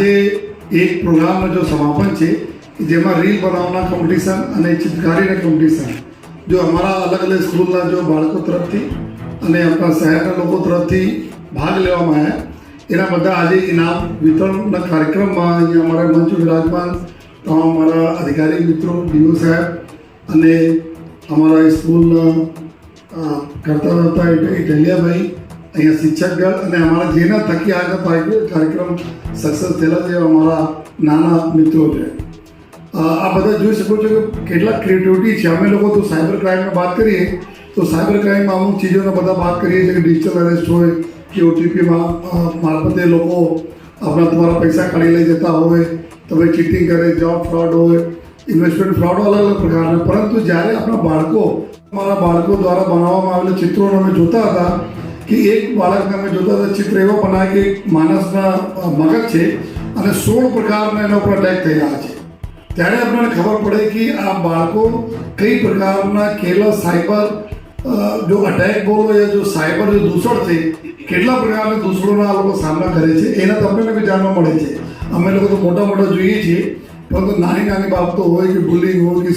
એક પ્રોગ્રામનો જો સમાપન છે જેમાં રીલ બનાવવાના કોમ્પિટિશન અને ચિત્રકારીના કોમ્પિટિશન જો અમારા અલગ અલગ સ્કૂલના જો બાળકો તરફથી અને આપણા શહેરના લોકો તરફથી ભાગ લેવામાં આવ્યા. એના બધા આજે ઇનામ વિતરણના કાર્યક્રમમાં અહીંયા અમારા મંચ વિરાજમાન, તમામ અમારા અધિકારી મિત્રો, ડીઓ સાહેબ અને અમારા સ્કૂલના કરતા એટલે ઇટલિયાભાઈ અહીંયા શિક્ષકગણ અને અમારા જેના થકી આગળ કાર્ય- કાર્યક્રમ સક્સેસ થયેલા છે અમારા નાના મિત્રો છે. આ બધા જોઈ શકો છો કે કેટલા ક્રિએટિવિટી છે. અમે લોકો તો સાયબર ક્રાઇમની વાત કરીએ, તો સાયબર ક્રાઇમમાં અમુક ચીજોને બધા વાત કરીએ છીએ કે ડિજિટલ અરેસ્ટ હોય કે ઓટીપીમાં મારફતે લોકો આપણા તમારા પૈસા કાઢી લઈ જતા હોય, તમે ચીટિંગ કરે જોબ ફ્રોડ હોય ઇન્વેસ્ટમેન્ટ ફ્રોડ અલગ અલગ પ્રકારના. પરંતુ જ્યારે આપણા બાળકો, અમારા બાળકો દ્વારા બનાવવામાં આવેલા ચિત્રોને અમે જોતા હતા કે એક બાળકને અમે જોતા હતા ચિત્ર એવો બનાવે કે એક માણસના મગજ છે અને સોળ પ્રકારના એના ઉપર અટેક થઈ રહ્યા છે. ત્યારે આપણને ખબર પડે કે આ બાળકો કઈ પ્રકારના કેલા સાયબર જો અટેક બોલો યા જો સાયબર જો દૂષણ છે, કેટલા પ્રકારના દૂષણોના લોકો સામના કરે છે, એના તમને બી જાણવા મળે છે. અમે લોકો તો મોટા મોટા જોઈએ છીએ, પરંતુ નાની નાની બાબતો હોય કે બુલિંગ હોય કે